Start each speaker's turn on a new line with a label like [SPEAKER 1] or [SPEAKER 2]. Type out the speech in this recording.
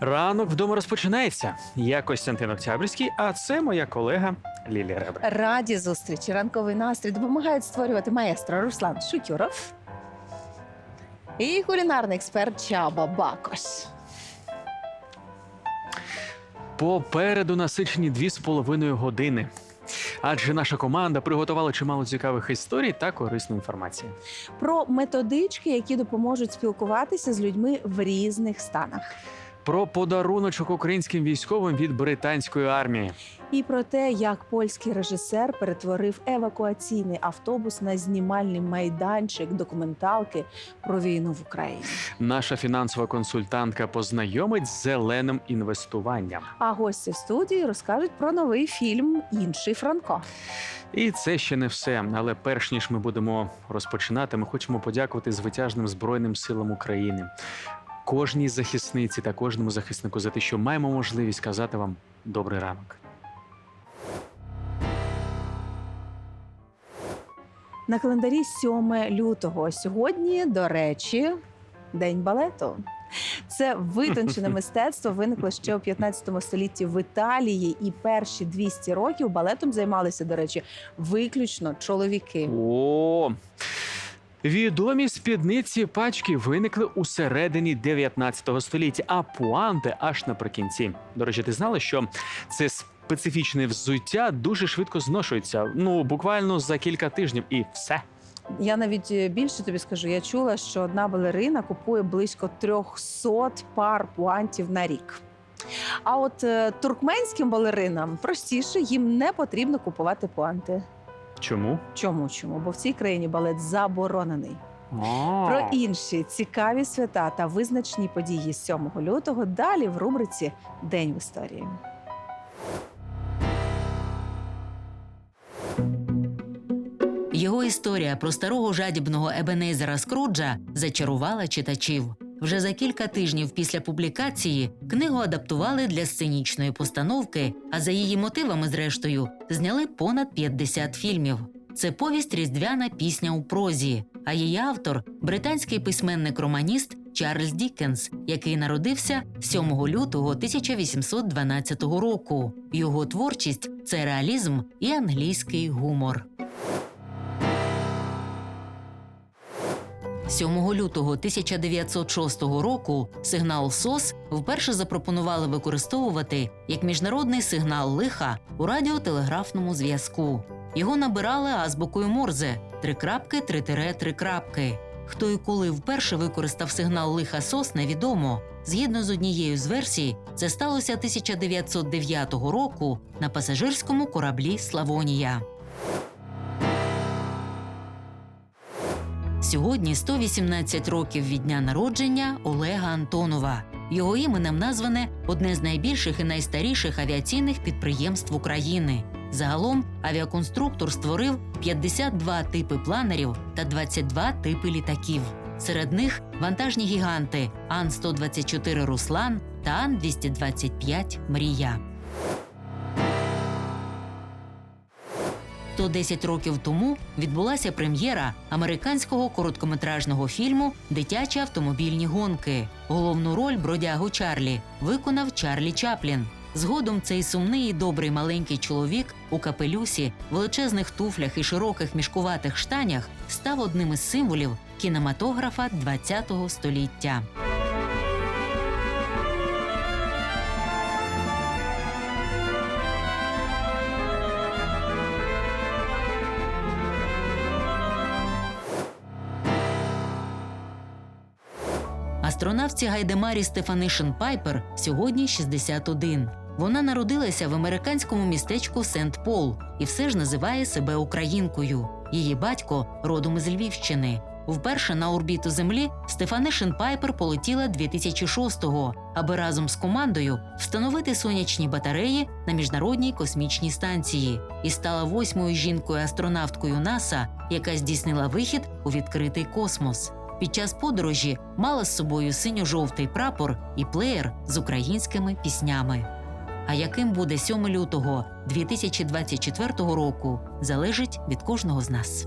[SPEAKER 1] Ранок вдома розпочинається. Я Костянтин Октябрьський, а це моя колега Лілія Ребра.
[SPEAKER 2] Раді зустрічі. Ранковий настрій допомагають створювати маестро Руслан Шутюров і кулінарний експерт Чаба Бакош.
[SPEAKER 1] Попереду насичені дві з половиною години. Адже наша команда приготувала чимало цікавих історій та корисної інформації.
[SPEAKER 2] Про методички, які допоможуть спілкуватися з людьми в різних станах.
[SPEAKER 1] Про подаруночок українським військовим від британської армії.
[SPEAKER 2] І про те, як польський режисер перетворив евакуаційний автобус на знімальний майданчик документалки про війну в Україні.
[SPEAKER 1] Наша фінансова консультантка познайомить з зеленим інвестуванням.
[SPEAKER 2] А гості в студії розкажуть про новий фільм Інший Франко.
[SPEAKER 1] І це ще не все. Але перш ніж ми будемо розпочинати, ми хочемо подякувати звитяжним збройним силам України, кожній захисниці та кожному захиснику за те, що маємо можливість казати вам добрий ранок.
[SPEAKER 2] На календарі 7 лютого. Сьогодні, до речі, день балету. Це витончене мистецтво виникло ще у 15 столітті в Італії, і перші 200 років балетом займалися, до речі, виключно чоловіки.
[SPEAKER 1] О! Відомі спідниці пачки виникли у середині 19 століття, а пуанти аж наприкінці. До речі, ти знала, що це специфічне взуття дуже швидко зношується. Ну буквально за кілька тижнів, і все.
[SPEAKER 2] Я навіть е, більше тобі скажу, я чула, що одна балерина купує близько 300 пар пуантів на рік. А от е, туркменським балеринам простіше їм не потрібно купувати пуанти.
[SPEAKER 1] Чому?
[SPEAKER 2] Чому? Чому? Бо в цій країні балет заборонений. Про інші цікаві свята та визначні події 7 лютого далі в рубриці День в історії.
[SPEAKER 3] Його історія про старого жадібного Ебенезера Скруджа зачарувала читачів. Вже за кілька тижнів після публікації книгу адаптували для сценічної постановки, а за її мотивами, зрештою, зняли понад 50 фільмів. Це повість різдвяна пісня у прозі, а її автор британський письменник-романіст Чарльз Діккенс, який народився 7 лютого 1812 року. Його творчість це реалізм і англійський гумор. 7 лютого 1906 року сигнал СОС вперше запропонували використовувати як міжнародний сигнал лиха у радіотелеграфному зв'язку. Його набирали азбукою Морзе три крапки, три тире, три крапки. Хто і коли вперше використав сигнал лиха СОС, невідомо. Згідно з однією з версій, це сталося 1909 року на пасажирському кораблі Славонія. Сьогодні 118 років від дня народження Олега Антонова. Його іменем назване одне з найбільших і найстаріших авіаційних підприємств України. Загалом авіаконструктор створив 52 типи планерів та 22 типи літаків. Серед них вантажні гіганти Ан-124 Руслан та Ан-225 Мрія. 110 років тому відбулася прем'єра американського короткометражного фільму Дитячі автомобільні гонки. Головну роль бродягу Чарлі виконав Чарлі Чаплін. Згодом цей сумний і добрий маленький чоловік у капелюсі, величезних туфлях і широких мішкуватих штанях став одним із символів кінематографа ХХ століття. Астронавці Гайдемарі Стефанишин Пайпер сьогодні 61. Вона народилася в американському містечку Сент Пол і все ж називає себе українкою. Її батько родом із Львівщини. Вперше на орбіту Землі Стефанишин Пайпер полетіла 2006-го, аби разом з командою встановити сонячні батареї на міжнародній космічній станції і стала восьмою жінкою-астронавткою НАСА, яка здійснила вихід у відкритий космос. Під час подорожі мала з собою синьо-жовтий прапор і плеєр з українськими піснями. А яким буде 7 лютого 2024 року, залежить від кожного з нас.